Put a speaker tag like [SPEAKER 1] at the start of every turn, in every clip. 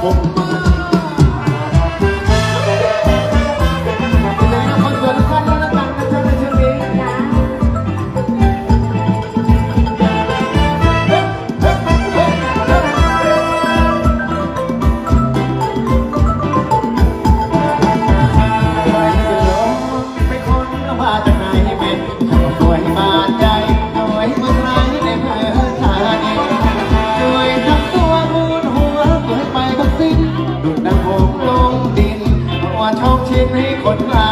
[SPEAKER 1] acabou. ีคนมา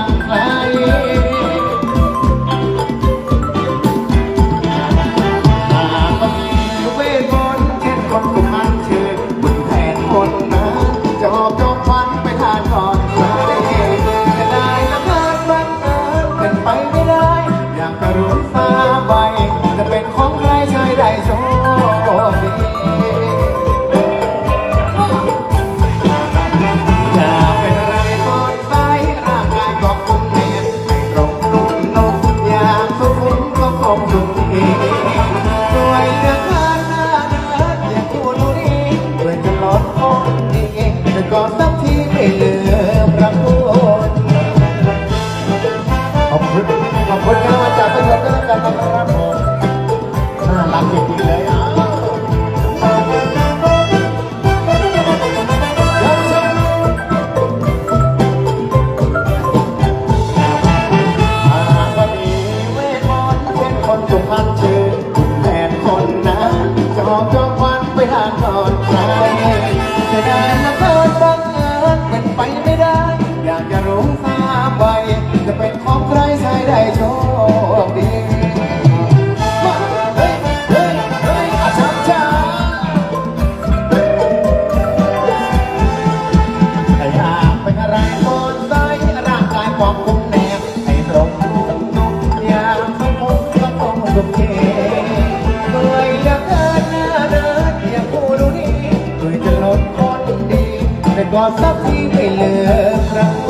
[SPEAKER 1] บอกสักทีไม่เลิกรับ